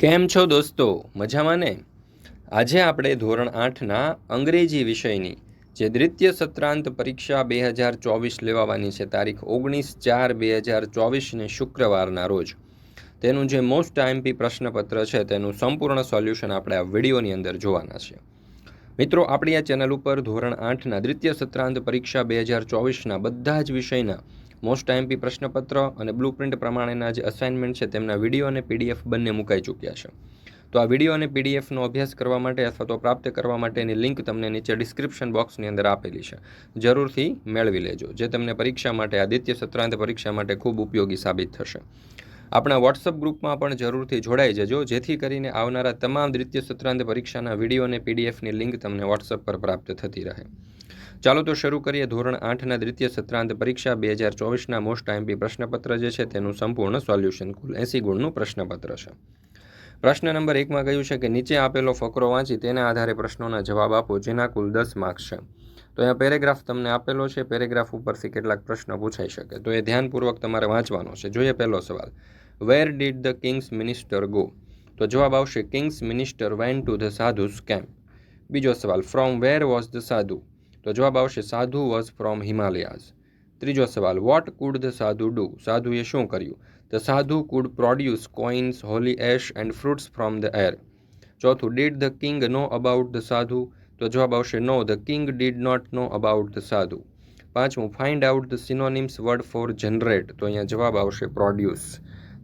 કેમ છો દોસ્તો? મજામાં ને? આજે આપણે ધોરણ આઠના અંગ્રેજી વિષયની, જે દ્વિતીય સત્રાંત પરીક્ષા બે હજાર ચોવીસ લેવાવાની છે, તારીખ ઓગણીસ ચાર બે હજાર ચોવીસને શુક્રવારના રોજ. તેનું જે મોસ્ટ આઈએમપી પ્રશ્નપત્ર છે, તેનું સંપૂર્ણ સોલ્યુશન આપણે આ વિડીયોની અંદર જોવાના છે. મિત્રો, આપણી આ ચેનલ ઉપર ધોરણ આઠના દ્વિતીય સત્રાંત પરીક્ષા બે હજાર ચોવીસના બધા જ વિષયના મોસ્ટ આઈએમપી પ્રશ્નપત્ર અને બ્લુ પ્રિન્ટ પ્રમાણેના જે અસાઇનમેન્ટ છે તેમના વીડિયો અને પીડીએફ બંને મુકાઈ ચૂક્યા છે. તો આ વીડિયો અને પીડીએફનો અભ્યાસ કરવા માટે અથવા તો પ્રાપ્ત કરવા માટેની લિંક તમને નીચે ડિસ્ક્રિપ્શન બોક્સની અંદર આપેલી છે. જરૂરથી મેળવી લેજો, જે તમને પરીક્ષા માટે, આદિત્ય સત્રાંત પરીક્ષા માટે ખૂબ ઉપયોગી સાબિત થશે. આપણા વોટ્સઅપ ગ્રુપમાં પણ જરૂરથી જોડાઈ જજો, જેથી કરીને આવનારા તમામ દ્વિતીય સત્રાંત પરીક્ષાના વીડિયો અને પીડીએફની લિંક તમને વોટ્સઅપ પર પ્રાપ્ત થતી રહે. ચાલો તો શરૂ કરીએ ધોરણ આઠના દ્વિતીય સત્રાંત પરીક્ષા. બે હજાર ચોવીસના મોસ્ટ આઈએમપી પ્રશ્નપત્ર જે છે તેનું સંપૂર્ણ સોલ્યુશન. કુલ એંસી ગુણનું પ્રશ્નપત્ર છે. પ્રશ્ન નંબર એકમાં કહ્યું છે કે નીચે આપેલો ફકરો વાંચી તેના આધારે પ્રશ્નોના જવાબ આપો, જેના કુલ દસ માર્ક્સ છે. તો અહીંયા પેરેગ્રાફ તમને આપેલો છે. પેરેગ્રાફ ઉપરથી કેટલાક પ્રશ્નો પૂછાઈ શકે. તો એ ધ્યાનપૂર્વક તમારે વાંચવાનો છે. જોઈએ પહેલો સવાલ. Where did the kings minister go તો જવાબ આવશે kings minister went to the sadhus camp બીજો સવાલ from where was the sadhu તો જવાબ આવશે સાધુ વોઝ ફ્રોમ હિમાલયાઝ. ત્રીજો સવાલ what could the sadhu do સાધુએ શું કર્યું? The sadhu could produce coins holy ash and fruits from the air ચોથું did the king know about the sadhu? તો જવાબ આવશે no the king did not know about the sadhu. પાંચમું find out the synonyms word for generate તો અહીંયા જવાબ આવશે produce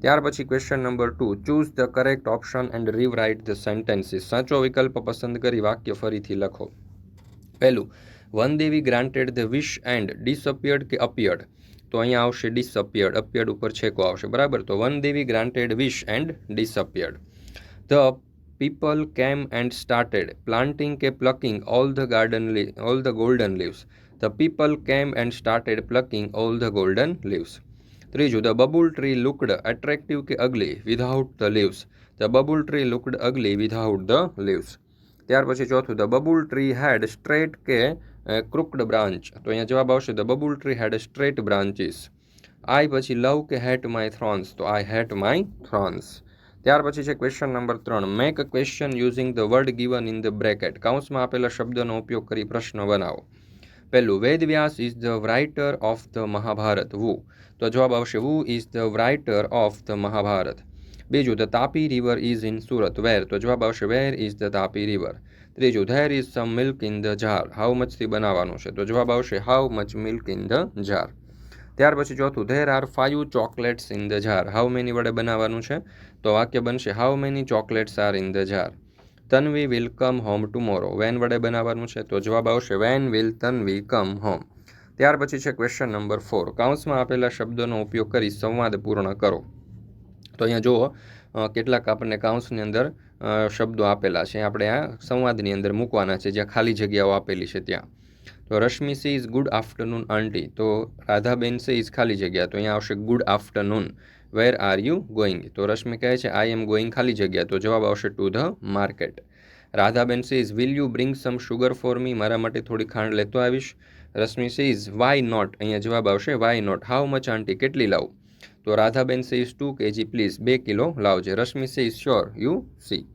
ત્યાર પછી question number two choose the correct option and rewrite the sentences સાચો વિકલ્પ પસંદ કરી વાક્ય ફરીથી લખો. પહેલું one devi granted the wish and disappeared કે અપિયર્ડ તો અહીંયા આવશે ડિસઅપિયર્ડ અપિયર્ડ ઉપર છેકો આવશે. બરાબર? તો one Devi granted wish and disappeared the people came and started planting કે plucking all the garden all the golden leaves the people came and started plucking all the golden leaves ત્રીજું the babul tree looked attractive કે ugly without the leaves the babul tree looked ugly without the leaves ત્યાર પછી ચોથું the babul tree had straight કે crooked branch. તો અહીંયા જવાબ આવશે the babul tree had straight branches I પછી લવ કે હેટ માય થ્રોન્સ? તો આઈ હેટ માય થ્રોન્સ. ત્યાર પછી છે ક્વેશ્ચન નંબર ત્રણ. Make question using the word given in the bracket કાઉન્સમાં આપેલા શબ્દનો ઉપયોગ કરી પ્રશ્ન બનાવો. પહેલું, Ved Vyas is the writer of the Mahabharata who. તો જવાબ આવશે, who is the writer of the Mahabharata બીજું the Tapi river is in Surat where. તો જવાબ આવશે, where is the Tapi river ત્રીજું there is some milk in the jar how મચથી બનાવવાનું છે? તો જવાબ આવશે how much milk in the jar ત્યાર પછી ચોથું there are five chocolates in the jar how many વડે બનાવવાનું છે? તો વાક્ય બનશે how many chocolates are in the jar Tanvi will come home tomorrow when વડે બનાવવાનું છે? તો જવાબ આવશે when will Tanvi come home ત્યાર પછી છે ક્વેશ્ચન નંબર ફોર કાઉન્સમાં આપેલા શબ્દોનો ઉપયોગ કરી સંવાદ પૂર્ણ કરો. તો અહીંયા જુઓ કેટલાક આપણને કાઉન્સની અંદર શબ્દો આપેલા છે. આપણે આ સંવાદની અંદર મૂકવાના છે, જ્યાં ખાલી જગ્યાઓ આપેલી છે ત્યાં. તો Rashmi says good afternoon, aunty. તો રાધાબેન સે ઇઝ ખાલી જગ્યા. તો અહીંયા આવશે good afternoon. Where are you going? તો રશ્મિ કહે છે, આઈ એમ ગોઈંગ ખાલી જગ્યા. તો જવાબ આવશે, two the market. Radhaben says, will you bring some sugar for me? મારા માટે થોડી ખાંડ લેતો આવીશ. રશ્મિ સે ઇઝ, વાય નોટ? અહીંયા જવાબ આવશે, why not. How much, aunty? કેટલી લાવું? તો Radhaben says is two kg please બે kilo લાવજે. Rashmi says is sure you C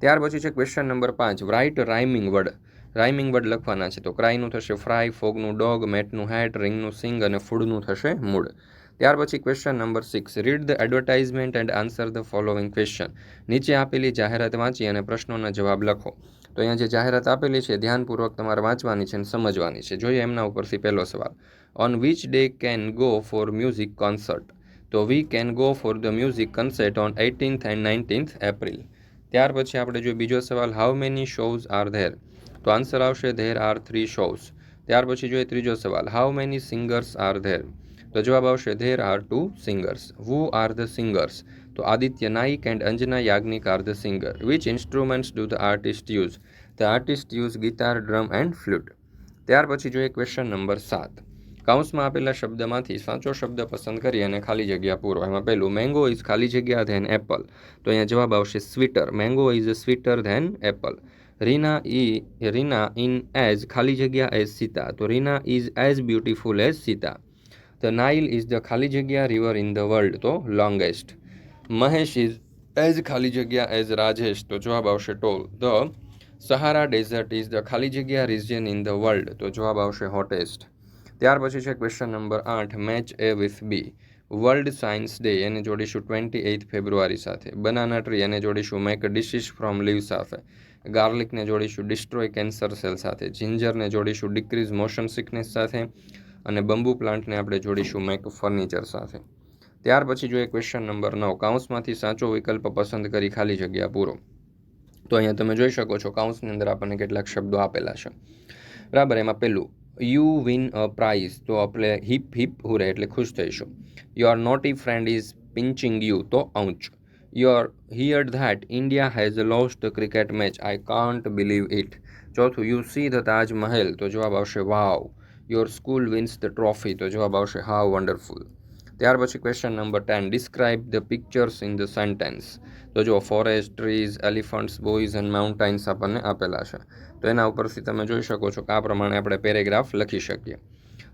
ત્યાર પછી છે ક્વેશ્ચન નંબર પાંચ write rhyming word rhyming word લખવાના છે. તો ક્રાયનું થશે ફ્રાય ફોગનું ડોગ મેટનું હેટ રિંગનું સિંગ અને ફૂડનું થશે મૂડ ત્યાર પછી question number six read the advertisement and answer the following question નીચે આપેલી જાહેરાત વાંચી અને પ્રશ્નોના જવાબ લખો. તો અહીંયા જે જાહેરાત આપેલી છે, ધ્યાનપૂર્વક તમારે વાંચવાની છે અને સમજવાની છે. જોઈએ એમના ઉપરથી પહેલો સવાલ. On which day can go for music concert તો we can go for the music concert on eighteenth and nineteenth April ત્યાર પછી આપણે જો બીજો સવાલ how many shows are there તો આન્સર આવશે ધેર આર થ્રી શોઝ ત્યાર પછી જોઈએ ત્રીજો સવાલ how many singers are there તો જવાબ આવશે there are two singers who are the singers તો Aditya Naik and Anjana Yagnik are the singer which instruments do the artist use the artist use guitar drum and flute ત્યાર પછી જોઈએ question number સાત. કાઉન્સમાં આપેલા શબ્દમાંથી સાચો શબ્દ પસંદ કરી અને ખાલી જગ્યા પૂરો. એમાં પહેલું મેંગો ઇઝ ખાલી જગ્યા ધેન એપલ તો અહીંયા જવાબ આવશે sweeter mango is sweeter than apple Reena E, Reena in as ખાલી જગ્યા એઝ સીતા. તો Reena is as beautiful as Sita. The Nile is the ખાલી જગ્યા રિવર ઇન ધ વર્લ્ડ. તો લોંગેસ્ટ. મહેશ ઇઝ એઝ ખાલી જગ્યા એઝ રાજેશ. તો જવાબ આવશે tall. The Sahara desert is the ખાલી જગ્યા રિજિયન ઇન ધ વર્લ્ડ. તો જવાબ આવશે હોટેસ્ટ. ત્યાર પછી છે ક્વેશ્ચન નંબર આઠ match A with B world science day એને જોડીશું ટ્વેન્ટી એઇથ ફેબ્રુઆરી સાથે. બનાના ટ્રી એને જોડીશું મેક ડિશિસ ફ્રોમ લીવ સાથે. ગાર્લિકને જોડીશું ડિસ્ટ્રોય કેન્સર સેલ સાથે. જિંજરને જોડીશું ડિક્રીઝ મોશન સિકનેસ સાથે. અને બંબુ પ્લાન્ટને આપણે જોડીશું મેક ફર્નિચર સાથે. ત્યાર પછી જોઈએ ક્વેશ્ચન નંબર નવ. કાઉન્સમાંથી સાચો વિકલ્પ પસંદ કરી ખાલી જગ્યા પૂરો. તો અહીંયા તમે જોઈ શકો છો કાઉન્સની અંદર આપણને કેટલાક શબ્દો આપેલા છે. બરાબર, એમાં પહેલું યુ વિન અ પ્રાઇઝ તો આપણે હિપ હિપ હુરે એટલે ખુશ થઈશું. Your naughty friend is pinching you તો ouch your hear that India has lost cricket match I can't believe it ચોથું you see the Taj Mahal તો જવાબ આવશે wow your school wins the trophy તો જવાબ આવશે હાવ વન્ડરફુલ ત્યાર પછી question number ten describe the pictures in the sentence તો જો forest trees elephants boys and mountains આપણને આપેલા છે તો એના ઉપરથી તમે જોઈ શકો છો કે આ પ્રમાણે આપણે પેરેગ્રાફ લખી શકીએ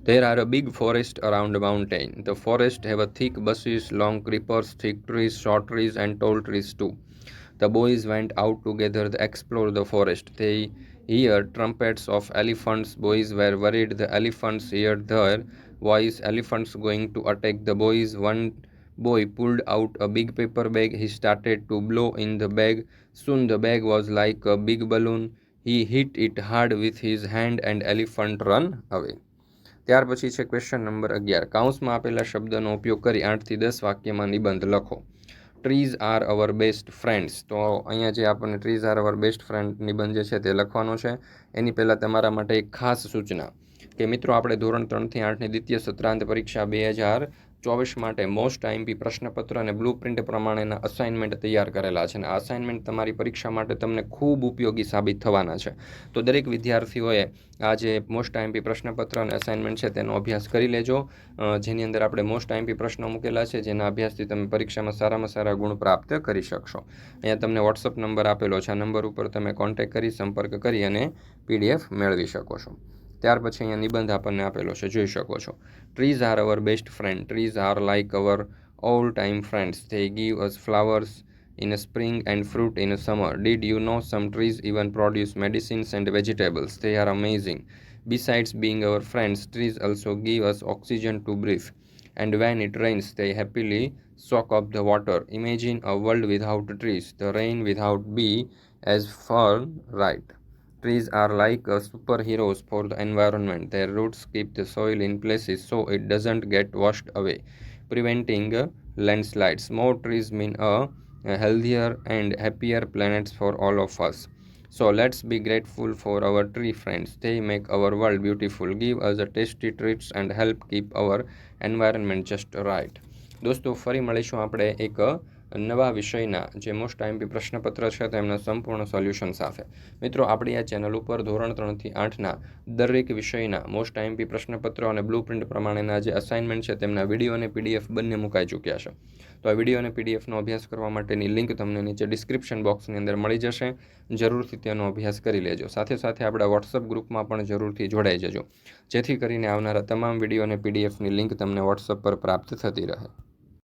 are a big forest around a mountain. The forest have a thick bushes, long creepers, thick trees, short trees, and tall trees too. The boys went out together to explore the forest. They heard trumpets of elephants. Boys were worried. The elephants heard their voice. Elephants going to attack the boys. One boy pulled out a big paper bag. He started to blow in the bag. Soon the bag was like a big balloon. He hit it hard with his hand and elephant run away. ત્યાર પછી છે question number અગિયાર કાઉન્સમાં આપેલા શબ્દનો ઉપયોગ કરી આઠથી દસ વાક્યમાં નિબંધ લખો trees are our best friends તો અહીંયા જે આપણને trees are our best friend નિબંધ જે છે તે લખવાનો છે એની પહેલાં તમારા માટે એક ખાસ સૂચના કે મિત્રો, આપણે ધોરણ ત્રણથી આઠની દ્વિતીય સત્રાંત પરીક્ષા બે હજાર ચોવીસ માટે મોસ્ટ આઈએમપી પ્રશ્નપત્ર અને બ્લુ પ્રિન્ટ પ્રમાણેના અસાઇનમેન્ટ તૈયાર કરેલા છે અને અસાઇનમેન્ટ તમારી પરીક્ષા માટે તમને ખૂબ ઉપયોગી સાબિત થવાના છે. તો દરેક વિદ્યાર્થીઓએ આ જે મોસ્ટ આઈએમપી પ્રશ્નપત્ર અને અસાઇનમેન્ટ છે તેનો અભ્યાસ કરી લેજો. જેની અંદર આપણે મોસ્ટ આઈએમપી પ્રશ્નો મૂકેલા છે, જેના અભ્યાસથી તમે પરીક્ષામાં સારામાં સારા ગુણ પ્રાપ્ત કરી શકશો. અહીંયા તમને વોટ્સઅપ નંબર આપેલો છે. આ નંબર ઉપર તમે કોન્ટેક કરી, સંપર્ક કરી અને પીડીએફ મેળવી શકો છો. ત્યાર પછી અહીંયા નિબંધ આપણને આપેલો છે જોઈ શકો છો trees are our best friend trees are like our all time friends they give us flowers in a spring and fruit in a summer. Did you know some trees even produce medicines and vegetables? They are amazing. Besides being our friends, trees also give us oxygen to breathe. And when it rains, they happily soak up the water. Imagine a world without trees, the rain without be as far right. Trees are like uh, superheroes for the environment. Their roots keep the soil in places so it doesn't get washed away, preventing uh, landslides. More trees mean a, a healthier and happier planets for all of us. So let's be grateful for our tree friends. They make our world beautiful, give us a tasty treats and help keep our environment just right. દોસ્તો ફરી મળીશું આપણે એક નવા વિષયના જે most IMP પ્રશ્નપત્ર છે તેમના સંપૂર્ણ સોલ્યુશન સાથે. મિત્રો, આપણી આ ચેનલ ઉપર ધોરણ ત્રણથી આઠના દરેક વિષયના મોસ્ટ આઈએમપી પ્રશ્નપત્રો અને બ્લુ પ્રિન્ટ પ્રમાણેના જે અસાઇનમેન્ટ છે તેમના વીડિયો અને પીડીએફ બંને મુકાઈ ચૂક્યા છે. તો આ વીડિયો અને પીડીએફનો અભ્યાસ કરવા માટેની લિંક તમને નીચે ડિસ્ક્રિપ્શન બોક્સની અંદર મળી જશે. જરૂરથી તેનો અભ્યાસ કરી લેજો. સાથે સાથે આપણા વોટ્સઅપ ગ્રુપમાં પણ જરૂરથી જોડાઈ જજો. જેથી કરીને આવનારા તમામ વીડિયો અને પીડીએફની લિંક તમને વોટ્સઅપ પર પ્રાપ્ત થતી રહે.